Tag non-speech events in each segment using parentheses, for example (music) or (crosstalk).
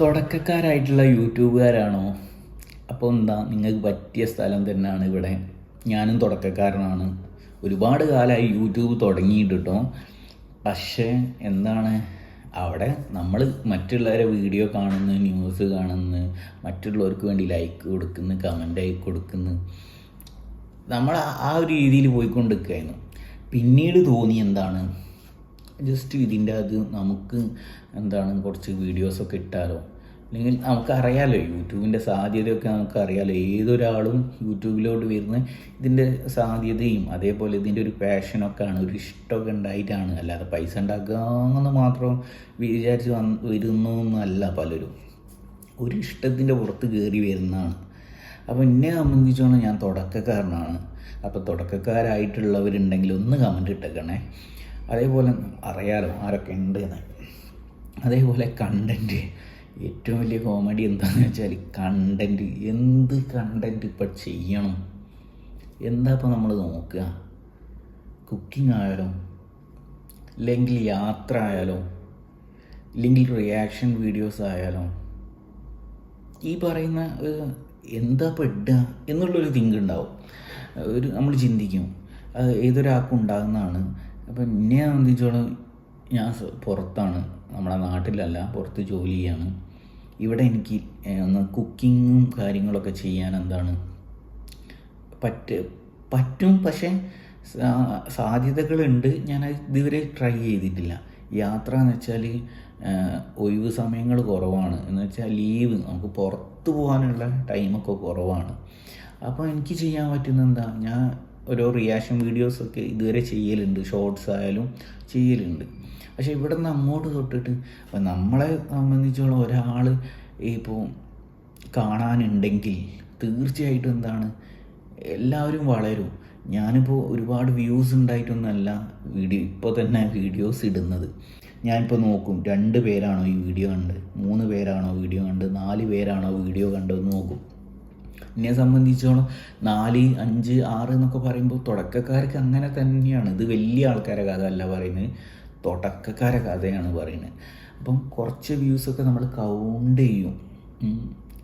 തുടക്കക്കാരായിട്ടുള്ള യൂട്യൂബുകാരാണോ? അപ്പോൾ എന്താ നിങ്ങൾക്ക് പറ്റിയ സ്ഥലം തന്നെയാണ് ഇവിടെ. ഞാനും തുടക്കക്കാരനാണ്. ഒരുപാട് കാലമായി യൂട്യൂബ് തുടങ്ങിയിട്ട് കേട്ടോ പക്ഷേ എന്താണ്? അവിടെ നമ്മൾ മറ്റുള്ളവരെ വീഡിയോ കാണുന്നു ന്യൂസ് കാണുന്നു മറ്റുള്ളവർക്ക് വേണ്ടി ലൈക്ക് കൊടുക്കുന്നു കമന്റ് ആയി കൊടുക്കുന്നു. നമ്മൾ ആ ഒരു രീതിയിൽ പോയിക്കൊണ്ടിരിക്കുകയായിരുന്നു. പിന്നീട് തോന്നി എന്താണ്? ജസ്റ്റ് ഇതിന്റെ അത് നമുക്ക് എന്താണ് കുറച്ച് വീഡിയോസൊക്കെ ഇട്ടാലോ? അല്ലെങ്കിൽ നമുക്കറിയാലോ യൂട്യൂബിന്റെ സാധ്യതയൊക്കെ നമുക്കറിയാലോ ഏതൊരാളും യൂട്യൂബിലോട്ട് വരുന്ന ഇതിന്റെ സാധ്യതയും അതേപോലെ ഇതിന്റെ ഒരു പാഷനൊക്കെ ആണ് ഒരു ഇഷ്ടമൊക്കെ ഉണ്ടായിട്ടാണ്. അല്ലാതെ പൈസ ഉണ്ടാക്കാമെന്ന് മാത്രം വിചാരിച്ച് വന്ന് വരുന്നു എന്നല്ല പലരും. ഒരു ഇഷ്ടത്തിന്റെ പുറത്ത് കയറി വരുന്നതാണ്. അപ്പോൾ എന്നെ സംബന്ധിച്ചോളം ഞാൻ തുടക്കക്കാരനാണ്. അപ്പോൾ തുടക്കക്കാരായിട്ടുള്ളവരുണ്ടെങ്കിൽ ഒന്ന് കമന്റ് ഇട്ടേക്കണേ. അതേപോലെ അറിയാലോ ആരൊക്കെ ഉണ്ട് എന്ന് അതേപോലെ കണ്ടന്റ് ഏറ്റവും വലിയ കോമഡി എന്താണെന്ന് വെച്ചാൽ കണ്ടന്റ് എന്ത് കണ്ടന്റ് ഇപ്പം ചെയ്യണം? എന്താ ഇപ്പം നമ്മൾ നോക്കുക? കുക്കിംഗ് ആയാലും അല്ലെങ്കിൽ യാത്ര ആയാലും ഇല്ലെങ്കിൽ റിയാക്ഷൻ വീഡിയോസ് ആയാലും ഈ പറയുന്ന എന്താ എന്താ പെടുക എന്നുള്ളൊരു തിങ്ക് ഉണ്ടാവും. ഒരു നമ്മൾ ചിന്തിക്കും. ഏതൊരാൾക്കും ഉണ്ടാകുന്നതാണ്. അപ്പം എന്നെ സംബന്ധിച്ചോളം ഞാൻ പുറത്താണ്. നമ്മുടെ നാട്ടിലല്ല പുറത്ത് ജോലി ചെയ്യാണ് ഇവിടെ എനിക്ക് ഒന്ന് കുക്കിങ്ങും കാര്യങ്ങളൊക്കെ ചെയ്യാൻ എന്താണ് പറ്റ പറ്റും. പക്ഷേ സാധ്യതകളുണ്ട്. ഞാൻ ഇതുവരെ ട്രൈ ചെയ്തിട്ടില്ല. യാത്ര എന്ന് വെച്ചാൽ ഒഴിവ് സമയങ്ങൾ കുറവാണ്. എന്ന് വെച്ചാൽ ലീവ് നമുക്ക് പുറത്ത് പോകാനുള്ള ടൈമൊക്കെ കുറവാണ്. അപ്പോൾ എനിക്ക് ചെയ്യാൻ പറ്റുന്ന എന്താ? ഞാൻ ഓരോ റിയാക്ഷൻ വീഡിയോസൊക്കെ ഇതുവരെ ചെയ്യലുണ്ട്. ഷോർട്സ് ആയാലും ചെയ്യലുണ്ട്. പക്ഷേ ഇവിടെ നിന്ന് അങ്ങോട്ട് തൊട്ടിട്ട് നമ്മളെ സംബന്ധിച്ചുള്ള ഒരാൾ ഇപ്പോൾ കാണാനുണ്ടെങ്കിൽ തീർച്ചയായിട്ടും എന്താണ്? എല്ലാവരും വളരും. ഞാനിപ്പോൾ ഒരുപാട് വ്യൂസ് ഉണ്ടായിട്ടൊന്നുമല്ല വീഡിയോ ഇപ്പോൾ തന്നെ വീഡിയോസ് ഇടുന്നത്. ഞാനിപ്പോൾ നോക്കും രണ്ട് പേരാണോ ഈ വീഡിയോ കണ്ട് മൂന്ന് പേരാണോ വീഡിയോ കണ്ട് നാല് പേരാണോ വീഡിയോ കണ്ടതെന്ന് നോക്കും. എന്നെ സംബന്ധിച്ചോളം നാല് അഞ്ച് ആറ് എന്നൊക്കെ പറയുമ്പോൾ തുടക്കക്കാർക്ക് അങ്ങനെ തന്നെയാണ്. ഇത് വലിയ ആൾക്കാരെ കഥ അല്ല പറയുന്നത്. തുടക്കക്കാരെ കഥയാണ് പറയുന്നത്. അപ്പം കുറച്ച് വ്യൂസൊക്കെ നമ്മൾ കൗണ്ട് ചെയ്യും.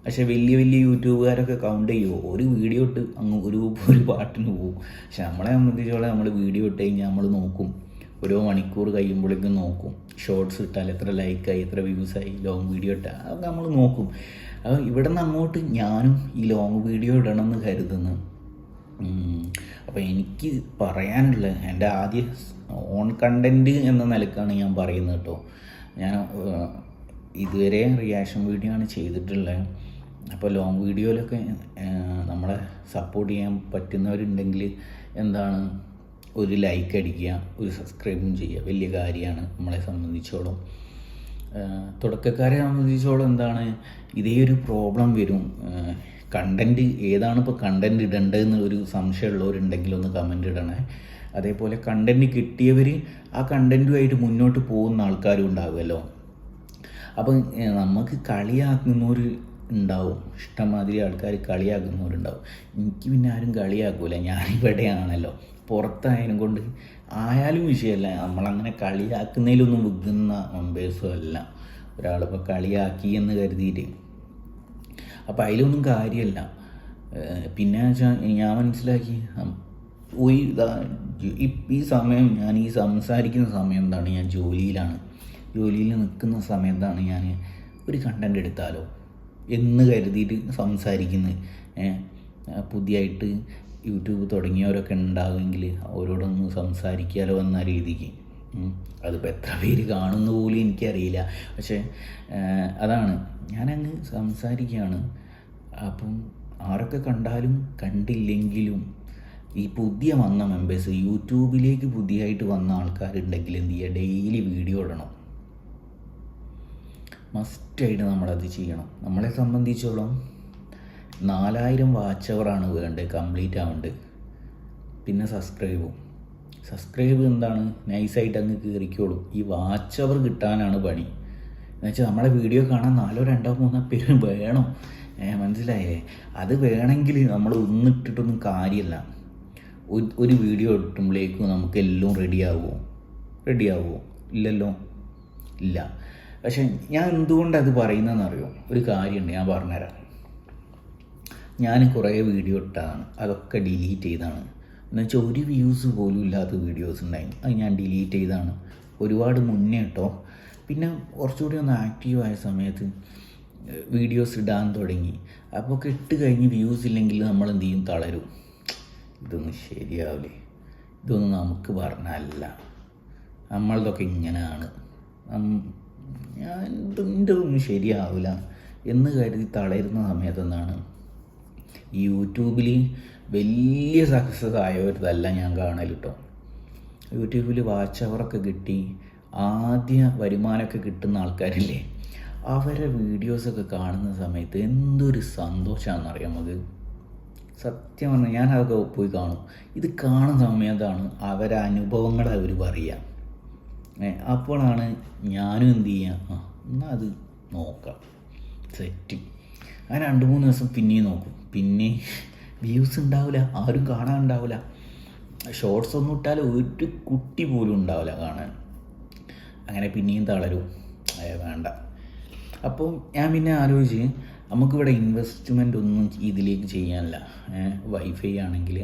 പക്ഷേ വലിയ വലിയ യൂട്യൂബുകാരൊക്കെ കൗണ്ട് ചെയ്യുമോ ഒരു വീഡിയോ ഇട്ട് അങ്ങ് ഒരു (laughs) ഒരു പാട്ടിന് പോകും പക്ഷെ നമ്മളെ സംബന്ധിച്ചോളം നമ്മൾ വീഡിയോ ഇട്ട് കഴിഞ്ഞാൽ നമ്മൾ നോക്കും. ഓരോ മണിക്കൂർ കഴിയുമ്പോഴേക്കും നോക്കും. ഷോർട്സ് ഇട്ടാൽ എത്ര ലൈക്കായി എത്ര വ്യൂസായി ലോങ് വീഡിയോ ഇട്ടാൽ അതൊക്കെ നമ്മൾ നോക്കും. അപ്പോൾ ഇവിടെ നിന്ന് അങ്ങോട്ട് ഞാനും ഈ ലോങ് വീഡിയോ ഇടണമെന്ന് കരുതുന്നു. അപ്പോൾ എനിക്ക് പറയാനുള്ള എന്റെ ആദ്യ ഓൺ കണ്ടന്റ് എന്ന നിലക്കാണ് ഞാൻ പറയുന്നത് കേട്ടോ. ഞാൻ ഇതുവരെ റിയാക്ഷൻ വീഡിയോ ആണ് ചെയ്തിട്ടുള്ളത് അപ്പോൾ ലോങ് വീഡിയോയിലൊക്കെ നമ്മളെ സപ്പോർട്ട് ചെയ്യാൻ പറ്റുന്നവരുണ്ടെങ്കിൽ എന്താണ്? ഒരു ലൈക്ക് അടിക്കുക ഒരു സബ്സ്ക്രൈബും ചെയ്യുക വലിയ കാര്യമാണ് നമ്മളെ സംബന്ധിച്ചോളം. തുടക്കക്കാരെ സംബന്ധിച്ചോളം എന്താണ്? ഇതേ ഒരു പ്രോബ്ലം വരും. കണ്ടന്റ് ഏതാണ് ഇപ്പോൾ കണ്ടന്റ് ഇടേണ്ടതെന്ന് ഒരു സംശയമുള്ളവരുണ്ടെങ്കിൽ ഒന്ന് കമന്റ് ഇടണേ. അതേപോലെ കണ്ടന്റ് കിട്ടിയവർ ആ കണ്ടന്റുമായിട്ട് മുന്നോട്ട് പോകുന്ന ആൾക്കാരും ഉണ്ടാവുമല്ലോ. അപ്പം നമുക്ക് കളിയാക്കുന്നവർ ഉണ്ടാവും. ഇഷ്ടംമാതിരി ആൾക്കാർ കളിയാക്കുന്നവരുണ്ടാവും. എനിക്ക് പിന്നെ ആരും കളിയാക്കൂല. ഞാനിവിടെയാണല്ലോ. പുറത്തായതിനും കൊണ്ട് ആയാലും വിഷയമല്ല നമ്മളങ്ങനെ കളിയാക്കുന്നതിലൊന്നും വിൽക്കുന്ന മെമ്പേഴ്സും അല്ല. ഒരാളിപ്പോൾ കളിയാക്കി എന്ന് കരുതിയിട്ട്. അപ്പോൾ അതിലൊന്നും കാര്യമല്ല പിന്നെ വെച്ചാൽ ഞാൻ മനസ്സിലാക്കി. ഇതാ- ഈ- സമയം ഞാൻ ഈ സംസാരിക്കുന്ന സമയം എന്താണ്? ഞാൻ ജോലിയിലാണ്. ജോലിയിൽ നിൽക്കുന്ന സമയത്താണ് ഞാൻ ഒരു കണ്ടന്റ് എടുത്താലോ? എന്ന് കരുതിയിട്ട് സംസാരിക്കുന്നത് പുതിയതായിട്ട് യൂട്യൂബ് തുടങ്ങിയവരൊക്കെ ഉണ്ടാകുമെങ്കിൽ അവരോടൊന്ന് സംസാരിക്കാലോ എന്ന രീതിക്ക്. അതിപ്പോൾ എത്ര പേര് കാണുന്ന പോലും എനിക്കറിയില്ല. പക്ഷേ അതാണ്. ഞാനങ്ങ് സംസാരിക്കുകയാണ് അപ്പം ആരൊക്കെ കണ്ടാലും കണ്ടില്ലെങ്കിലും ഈ പുതിയ വന്ന മെമ്പേഴ്സ് യൂട്യൂബിലേക്ക് പുതിയതായിട്ട് വന്ന ആൾക്കാരുണ്ടെങ്കിൽ എന്ത് ചെയ്യുക ഡെയിലി വീഡിയോ ഇടണം. മസ്റ്റായിട്ട് നമ്മളത് ചെയ്യണം. നമ്മളെ സംബന്ധിച്ചോളം നാലായിരം വാച്ച് അവറാണ് വേണ്ടത് കംപ്ലീറ്റ് ആവേണ്ടത് പിന്നെ സബ്സ്ക്രൈബും സബ്സ്ക്രൈബ് എന്താണ്? നൈസായിട്ട് അങ്ങ് കയറിക്കോളും ഈ വാച്ച് അവർ കിട്ടാനാണ് പണി. എന്നുവെച്ചാൽ നമ്മളെ വീഡിയോ കാണാൻ നാലോ രണ്ടോ മൂന്നോ പേര് വേണം. ഏ, മനസ്സിലായേ? അത് വേണമെങ്കിൽ നമ്മൾ ഒന്നിട്ടിട്ടൊന്നും കാര്യമില്ല ഒരു- വീഡിയോ ഇട്ടുമ്പോഴേക്കും നമുക്ക് എല്ലാം റെഡി ആവുമോ റെഡി ആവുമോ ഇല്ലല്ലോ? ഇല്ല. പക്ഷെ ഞാൻ എന്തുകൊണ്ട് അത് പറയുന്നതെന്ന് അറിയോ ഒരു കാര്യമുണ്ട് ഞാൻ പറഞ്ഞുതരാം. ഞാൻ കുറേ വീഡിയോ ഇട്ടതാണ് അതൊക്കെ ഡിലീറ്റ് ചെയ്താണ്. എന്നുവെച്ചാൽ ഒരു വ്യൂസ് പോലും ഇല്ലാത്ത വീഡിയോസ് ഉണ്ടായി അത് ഞാൻ ഡിലീറ്റ് ചെയ്താണ്. ഒരുപാട് മുന്നേ കേട്ടോ പിന്നെ കുറച്ചുകൂടി ഒന്ന് ആക്റ്റീവായ സമയത്ത് വീഡിയോസ് ഇടാൻ തുടങ്ങി. അപ്പോൾ ഒക്കെ ഇട്ട് കഴിഞ്ഞ് വ്യൂസ് ഇല്ലെങ്കിൽ നമ്മൾ എന്ത് ചെയ്യും? തളരും. ഇതൊന്നും ശരിയാവില്ലേ ഇതൊന്നും നമുക്ക് പറഞ്ഞല്ല. നമ്മളതൊക്കെ ഇങ്ങനെയാണ് ഞാൻ ഇതൊന്നും ശരിയാവില്ല എന്ന് കരുതി തളരുന്ന സമയത്ത് യൂട്യൂബിൽ വലിയ സക്സസ് ആയവരതല്ല ഞാൻ കാണൽ കേട്ടോ യൂട്യൂബിൽ വാച്ച് അവറൊക്കെ കിട്ടി ആദ്യ വരുമാനമൊക്കെ കിട്ടുന്ന ആൾക്കാരില്ലേ അവരെ വീഡിയോസൊക്കെ കാണുന്ന സമയത്ത് എന്തൊരു സന്തോഷമാണെന്നറിയാം നമുക്ക്? സത്യം പറഞ്ഞാൽ ഞാൻ അതൊക്കെ പോയി കാണും. ഇത് കാണുന്ന സമയത്താണ് അവരെ അനുഭവങ്ങൾ അവർ പറയുക അപ്പോഴാണ് ഞാനും എന്ത് ചെയ്യുക ആ എന്നാൽ അത് നോക്കാം. സെറ്റ് ഞാൻ രണ്ട് മൂന്ന് ദിവസം പിന്നെയും നോക്കും. പിന്നെ വ്യൂസ് ഉണ്ടാവില്ല ആരും കാണാൻ ഉണ്ടാവില്ല ഷോർട്സ് ഒന്നും ഇട്ടാൽ ഒരു കുട്ടി പോലും ഉണ്ടാവില്ല കാണാൻ. അങ്ങനെ പിന്നെയും തളരും. വേണ്ട. അപ്പോൾ ഞാൻ പിന്നെ ആലോചിച്ച് നമുക്കിവിടെ ഇൻവെസ്റ്റ്മെന്റ് ഒന്നും ഇതിലേക്ക് ചെയ്യാനില്ല. വൈഫൈ ആണെങ്കിൽ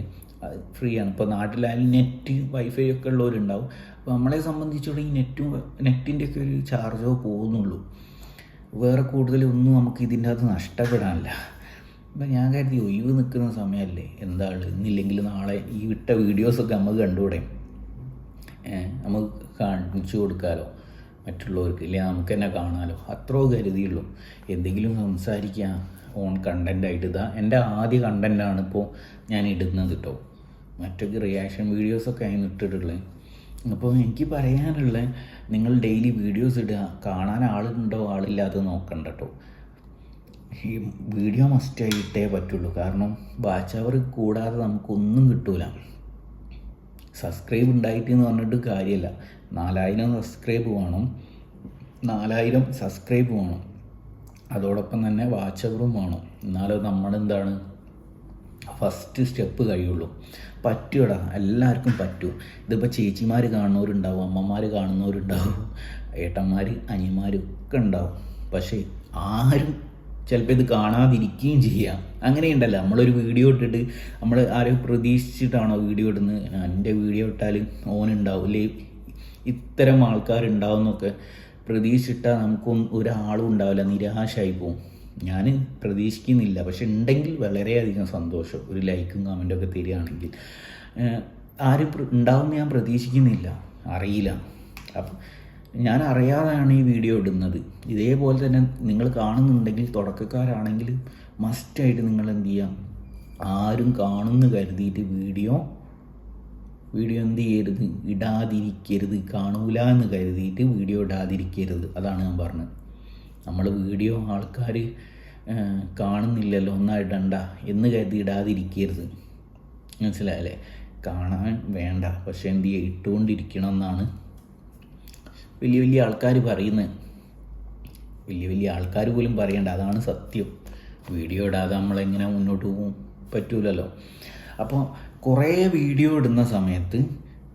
അത് ഫ്രീ ആണ്. ഇപ്പോൾ നാട്ടിലായാലും നെറ്റ് വൈഫൈ ഒക്കെ ഉള്ളവരുണ്ടാവും. അപ്പോൾ നമ്മളെ സംബന്ധിച്ചിടത്തോളം ഈ നെറ്റും നെറ്റിന്റെ ഒക്കെ ഒരു ചാർജോ പോകുന്നുള്ളൂ. വേറെ കൂടുതലൊന്നും നമുക്ക് ഇതിന്റെ അകത്ത് നഷ്ടപ്പെടാനില്ല. അപ്പം ഞാൻ കരുതി ഒഴിവ് നിൽക്കുന്ന സമയമല്ലേ? എന്താണ്? ഇന്നില്ലെങ്കിൽ നാളെ ഈ വിട്ട വീഡിയോസൊക്കെ നമുക്ക് കണ്ടുകൂടെ? നമുക്ക് കാണിച്ചു കൊടുക്കാലോ മറ്റുള്ളവർക്ക്? ഇല്ലെങ്കിൽ നമുക്ക് തന്നെ കാണാമല്ലോ അത്രയോ കരുതിയുള്ളൂ. എന്തെങ്കിലും സംസാരിക്കുക ഓൺ കണ്ടന്റായിട്ട് ഇതാ എന്റെ ആദ്യ കണ്ടന്റാണ് ഇപ്പോൾ ഞാൻ ഇടുന്നത് കേട്ടോ. മറ്റൊക്കെ റിയാക്ഷൻ വീഡിയോസൊക്കെ ആയിരുന്നു ഇട്ടിട്ടുള്ളത്. അപ്പോൾ എനിക്ക് പറയാനുള്ള നിങ്ങൾ ഡെയിലി വീഡിയോസ് ഇടുക. കാണാൻ ആളുണ്ടോ? ആളില്ലാതെ നോക്കണ്ട കേട്ടോ ഈ വീഡിയോ മസ്റ്റായി ഇട്ടേ പറ്റുള്ളൂ. കാരണം വാച്ച് അവർ കൂടാതെ നമുക്കൊന്നും കിട്ടൂല. സബ്സ്ക്രൈബ് ഉണ്ടായിട്ട് എന്ന് പറഞ്ഞിട്ട് കാര്യമില്ല നാലായിരം സബ്സ്ക്രൈബ് വേണം. നാലായിരം സബ്സ്ക്രൈബ് വേണം. അതോടൊപ്പം തന്നെ വാച്ച് അവറും വേണം. എന്നാലും നമ്മളെന്താണ്? ഫസ്റ്റ് സ്റ്റെപ്പ് കഴിയുള്ളൂ. പറ്റൂടാ. എല്ലാവർക്കും പറ്റൂ. ഇതിപ്പോൾ ചേച്ചിമാർ കാണുന്നവരുണ്ടാവും അമ്മമാർ കാണുന്നവരുണ്ടാവും ഏട്ടന്മാർ അനിയന്മാരും ഒക്കെ ഉണ്ടാവും. പക്ഷേ ആരും ചിലപ്പോൾ ഇത് കാണാതിരിക്കുകയും ചെയ്യാം. അങ്ങനെയുണ്ടല്ലോ. നമ്മളൊരു വീഡിയോ ഇട്ടിട്ട് നമ്മൾ ആരും പ്രതീക്ഷിച്ചിട്ടാണോ വീഡിയോ ഇടുന്നത്? എന്റെ വീഡിയോ ഇട്ടാൽ ഓനുണ്ടാവും അല്ലെ ഇത്തരം ആൾക്കാരുണ്ടാവും എന്നൊക്കെ പ്രതീക്ഷിച്ചിട്ടാൽ നമുക്കൊന്നും ഒരാളും ഉണ്ടാവില്ല. നിരാശയായി പോകും ഞാൻ പ്രതീക്ഷിക്കുന്നില്ല. പക്ഷെ ഉണ്ടെങ്കിൽ വളരെയധികം സന്തോഷം. ഒരു ലൈക്കും കമന്റും ഒക്കെ തരികയാണെങ്കിൽ. ആരും ഉണ്ടാവും ഞാൻ പ്രതീക്ഷിക്കുന്നില്ല. അറിയില്ല. അപ്പം ഞാൻ അറിയാതെയാണ് ഈ വീഡിയോ ഇടുന്നത്. ഇതേപോലെ തന്നെ നിങ്ങൾ കാണുന്നുണ്ടെങ്കിൽ തുടക്കക്കാരാണെങ്കിൽ മസ്റ്റായിട്ട് നിങ്ങൾ എന്ത് ചെയ്യാം? ആരും കാണുന്ന കരുതിയിട്ട് വീഡിയോ വീഡിയോ എന്ത് ചെയ്യരുത്? ഇടാതിരിക്കരുത്. കാണൂല എന്ന് കരുതിയിട്ട് വീഡിയോ ഇടാതിരിക്കരുത്. അതാണ് ഞാൻ പറഞ്ഞത്. നമ്മൾ വീഡിയോ ആൾക്കാർ കാണുന്നില്ലല്ലോ ഒന്നായിടണ്ട എന്ന് കരുതി ഇടാതിരിക്കരുത്. മനസ്സിലായല്ലേ? കാണാൻ വേണ്ട പക്ഷെ എന്ത് ചെയ്യുക ഇട്ടുകൊണ്ടിരിക്കണം എന്നാണ് വലിയ വലിയ ആൾക്കാർ പറയുന്നത്. വലിയ വലിയ ആൾക്കാർ പോലും പറയണ്ട അതാണ് സത്യം. വീഡിയോ ഇടാതെ നമ്മളെങ്ങനെ മുന്നോട്ട് പോകും പറ്റൂലല്ലോ. അപ്പോൾ കുറേ വീഡിയോ ഇടുന്ന സമയത്ത്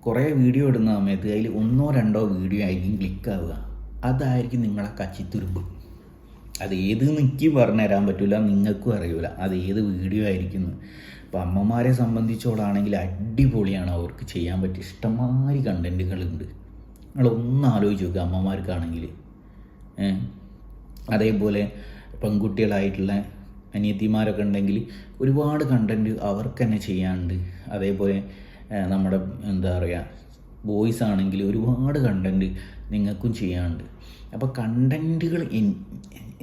കുറേ വീഡിയോ ഇടുന്ന സമയത്ത് അതിൽ ഒന്നോ രണ്ടോ വീഡിയോ ആയിരിക്കും ക്ലിക്ക് ആവുക. അതായിരിക്കും നിങ്ങളെ കച്ചിത്തുരുമ്പ് അത് ഏത് പറഞ്ഞു തരാൻ പറ്റില്ല നിങ്ങൾക്കും അറിയില്ല അത് ഏത് വീഡിയോ ആയിരിക്കും ഇപ്പം അമ്മമാരെ സംബന്ധിച്ചോളാണെങ്കിൽ അടിപൊളിയാണ് അവർക്ക് ചെയ്യാൻ പറ്റിയ ഇഷ്ടംമാതിരി കണ്ടന്റുകളുണ്ട് നിങ്ങളൊന്ന് ആലോചിച്ച് നോക്കുക അമ്മമാർക്കാണെങ്കിൽ? അതേപോലെ പെൺകുട്ടികളായിട്ടുള്ള അനിയത്തിമാരൊക്കെ ഉണ്ടെങ്കിൽ ഒരുപാട് കണ്ടന്റ് അവർക്ക് തന്നെ ചെയ്യാനുണ്ട്. അതേപോലെ നമ്മുടെ എന്താ പറയുക ബോയ്സ് ആണെങ്കിൽ ഒരുപാട് കണ്ടന്റ് നിങ്ങൾക്കും ചെയ്യാണ്ട് അപ്പോൾ കണ്ടന്റുകൾ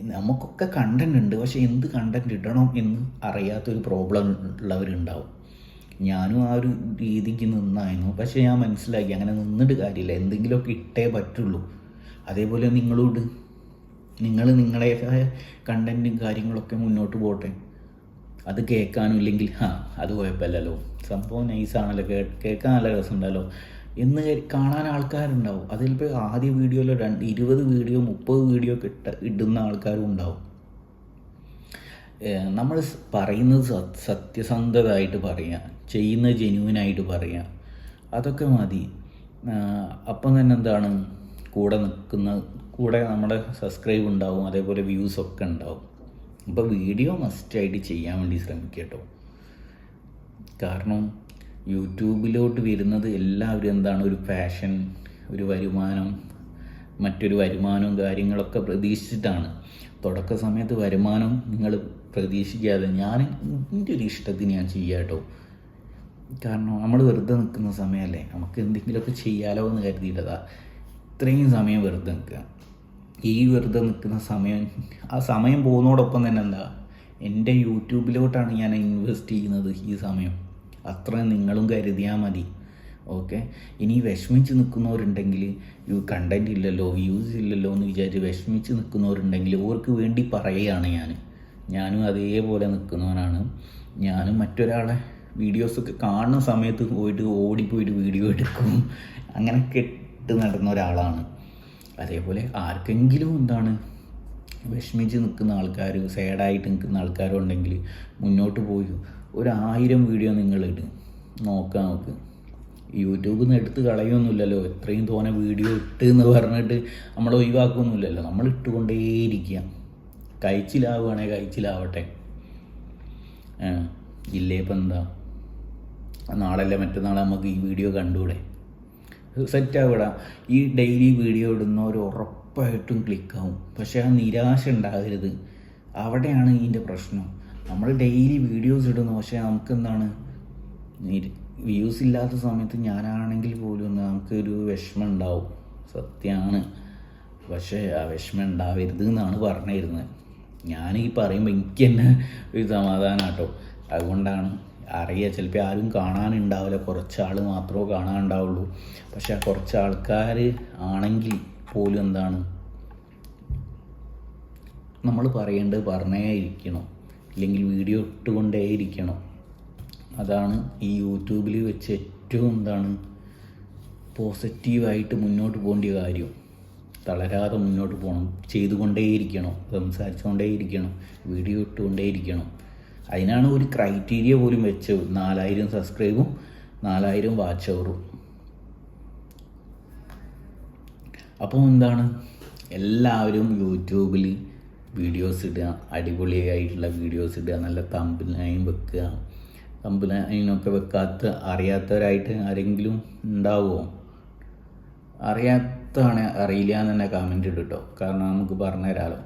നമുക്കൊക്കെ കണ്ടന്റ് ഉണ്ട്. പക്ഷേ എന്ത് കണ്ടന്റ് ഇടണം എന്ന് അറിയാത്തൊരു പ്രോബ്ലം ഉള്ളവരുണ്ടാവും. ഞാനും ആ ഒരു രീതിക്ക് നിന്നായിരുന്നു. പക്ഷേ ഞാൻ മനസ്സിലാക്കി അങ്ങനെ നിന്നിട്ട് കാര്യമില്ല. എന്തെങ്കിലുമൊക്കെ ഇട്ടേ പറ്റുള്ളൂ. അതേപോലെ നിങ്ങളോട് നിങ്ങൾ നിങ്ങളുടേതായ കണ്ടന്റും കാര്യങ്ങളൊക്കെ മുന്നോട്ട് പോട്ടെ. അത് കേൾക്കാനും ഇല്ലെങ്കിൽ ആ അത് കുഴപ്പമില്ലല്ലോ. സംഭവം നൈസാണല്ലോ കേൾക്കാൻ നല്ല രസമുണ്ടല്ലോ. എന്ന് കാണാൻ ആൾക്കാരുണ്ടാവും. അതിലിപ്പോൾ ആദ്യ വീഡിയോയിലോ രണ്ട് ഇരുപത് വീഡിയോ മുപ്പത് വീഡിയോ കിട്ട ഇടുന്ന ആൾക്കാരും ഉണ്ടാവും. നമ്മൾ പറയുന്നത് സത്യസന്ധതയായിട്ട് പറയുക ചെയ്യുന്നത് ജെന്യൂനായിട്ട് പറയുക അതൊക്കെ മതി. അപ്പം തന്നെ എന്താണ്? കൂടെ നിൽക്കുന്ന കൂടെ നമ്മുടെ സബ്സ്ക്രൈബ് ഉണ്ടാവും അതേപോലെ വ്യൂസ് ഒക്കെ ഉണ്ടാവും. അപ്പോൾ വീഡിയോ മസ്റ്റായിട്ട് ചെയ്യാൻ വേണ്ടി ശ്രമിക്കുക കേട്ടോ കാരണം യൂട്യൂബിലോട്ട് വരുന്നത് എല്ലാവരും എന്താണ്? ഒരു ഫാഷൻ ഒരു വരുമാനം മറ്റൊരു വരുമാനവും കാര്യങ്ങളൊക്കെ പ്രതീക്ഷിച്ചിട്ടാണ്. തുടക്ക സമയത്ത് വരുമാനം നിങ്ങൾ പ്രതീക്ഷിക്കാതെ ഞാൻ എന്റെ ഒരു ഇഷ്ടത്തിന് ഞാൻ ചെയ്യാട്ടോ കാരണം നമ്മൾ വെറുതെ നിൽക്കുന്ന സമയമല്ലേ? നമുക്ക് എന്തെങ്കിലുമൊക്കെ ചെയ്യാലോ എന്ന് കരുതിയിട്ടതാ. ഇത്രയും സമയം വെറുതെ നിൽക്കുക. ഈ വെറുതെ നിൽക്കുന്ന സമയം ആ സമയം പോകുന്നതോടൊപ്പം തന്നെ എന്താ? എന്റെ യൂട്യൂബിലോട്ടാണ് ഞാൻ ഇൻവെസ്റ്റ് ചെയ്യുന്നത് ഈ സമയം. അത്രയും നിങ്ങളും കരുതിയാൽ മതി. ഓക്കെ ഇനി വിഷമിച്ച് നിൽക്കുന്നവരുണ്ടെങ്കിൽ കണ്ടന്റ് ഇല്ലല്ലോ വ്യൂസ് ഇല്ലല്ലോ എന്ന് വിചാരിച്ച് വിഷമിച്ച് നിൽക്കുന്നവരുണ്ടെങ്കിൽ ഓർക്ക് വേണ്ടി പറയുകയാണ് ഞാൻ ഞാനും അതേപോലെ നിൽക്കുന്നവനാണ്. ഞാനും മറ്റൊരാളെ വീഡിയോസൊക്കെ കാണുന്ന സമയത്ത് പോയിട്ട് ഓടിപ്പോയിട്ട് വീഡിയോ എടുക്കും. അങ്ങനെ കെട്ട് നടന്ന ഒരാളാണ്. അതേപോലെ ആർക്കെങ്കിലും എന്താണ് വിഷമിച്ച് നിൽക്കുന്ന ആൾക്കാർ സാഡായിട്ട് നിൽക്കുന്ന ആൾക്കാരുണ്ടെങ്കിൽ മുന്നോട്ട് പോയി ഒരു ആയിരം വീഡിയോ നിങ്ങൾ ഇടും. നോക്കാം നമുക്ക്. യൂട്യൂബിൽ നിന്ന് എടുത്ത് കളയൊന്നുമില്ലല്ലോ. എത്രയും തോനെ വീഡിയോ ഇട്ട് എന്ന് പറഞ്ഞിട്ട് നമ്മൾ ഒഴിവാക്കൊന്നുമില്ലല്ലോ. നമ്മൾ ഇട്ടുകൊണ്ടേയിരിക്കുക. കഴിച്ചിലാവുകയാണെങ്കിൽ കഴിച്ചിലാവട്ടെ. ഇല്ലേ ഇപ്പം എന്താ? നാളല്ലേ മറ്റന്നാളെ നമുക്ക് ഈ വീഡിയോ കണ്ടുകൂടെ? സെറ്റാവിട ഈ ഡെയിലി വീഡിയോ ഇടുന്നവർ ഉറപ്പായിട്ടും ക്ലിക്കാവും പക്ഷേ ആ നിരാശ ഉണ്ടാകരുത്. അവിടെയാണ് ഇതിന്റെ പ്രശ്നം. നമ്മൾ ഡെയിലി വീഡിയോസ് ഇടുന്നു. പക്ഷേ നമുക്ക് എന്താണ് വ്യൂസ് ഇല്ലാത്ത സമയത്ത് ഞാനാണെങ്കിൽ പോലും നമുക്കൊരു വിഷമം ഉണ്ടാവും. സത്യമാണ് പക്ഷേ ആ വിഷമം ഉണ്ടാവരുത് എന്നാണ് പറഞ്ഞിരുന്നത്. ഞാൻ ഈ പറയുമ്പോൾ എനിക്ക് തന്നെ ഒരു സമാധാനം കേട്ടോ അതുകൊണ്ടാണ് അറിയാം ചിലപ്പോൾ ആരും കാണാനുണ്ടാവില്ല. കുറച്ച് ആൾ മാത്രമേ കാണാനുണ്ടാവുള്ളൂ. പക്ഷെ ആ കുറച്ച് ആൾക്കാർ ആണെങ്കിൽ പോലും എന്താണ്? നമ്മൾ പറയേണ്ടത് പറഞ്ഞേ ഇരിക്കണം. ഇല്ലെങ്കിൽ വീഡിയോ ഇട്ടുകൊണ്ടേയിരിക്കണം. അതാണ് ഈ യൂട്യൂബിൽ വെച്ച് ഏറ്റവും എന്താണ് പോസിറ്റീവായിട്ട് മുന്നോട്ട് പോകേണ്ട കാര്യം. തളരാതെ മുന്നോട്ട് പോകണം. ചെയ്തുകൊണ്ടേയിരിക്കണം. സംസാരിച്ചുകൊണ്ടേയിരിക്കണം. വീഡിയോ ഇട്ടുകൊണ്ടേയിരിക്കണം. അതിനാണ് ഒരു ക്രൈറ്റീരിയ പോലും വെച്ചത്. നാലായിരം സബ്സ്ക്രൈബും നാലായിരം വാച്ച് അവറും അപ്പോൾ എന്താണ്? എല്ലാവരും യൂട്യൂബിൽ വീഡിയോസ് ഇടുക അടിപൊളിയായിട്ടുള്ള വീഡിയോസ് ഇടുക നല്ല തമ്പിലൈൻ വെക്കുക. തമ്പിലൈനൊക്കെ വെക്കാത്ത അറിയാത്തവരായിട്ട് ആരെങ്കിലും ഉണ്ടാവുമോ അറിയാത്തതാണ് അറിയില്ല എന്ന് തന്നെ കമന്റ് ഇടും കേട്ടോ കാരണം നമുക്ക് പറഞ്ഞു തരാമല്ലോ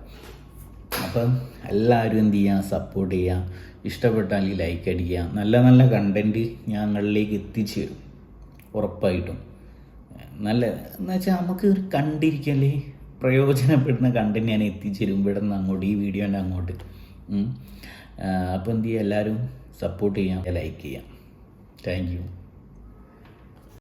അപ്പം എല്ലാവരും എന്ത് ചെയ്യുക? സപ്പോർട്ട് ചെയ്യുക. ഇഷ്ടപ്പെട്ടാൽ ലൈക്ക് അടിക്കുക. നല്ല നല്ല കണ്ടന്റ് ഞങ്ങളിലേക്ക് എത്തിച്ചു തരും ഉറപ്പായിട്ടും. നല്ല എന്ന് വെച്ചാൽ നമുക്ക് കണ്ടിരിക്കല്ലേ? പ്രയോജനപ്പെടുന്ന കണ്ടന്റ് ഞാൻ എത്തിച്ചേരും. ഇവിടെ നിന്ന് അങ്ങോട്ട് ഈ വീഡിയോന്റെ അങ്ങോട്ട്. അപ്പോൾ എന്ത് ചെയ്യുക എല്ലാവരും സപ്പോർട്ട് ചെയ്യാം. ലൈക്ക് ചെയ്യാം. താങ്ക്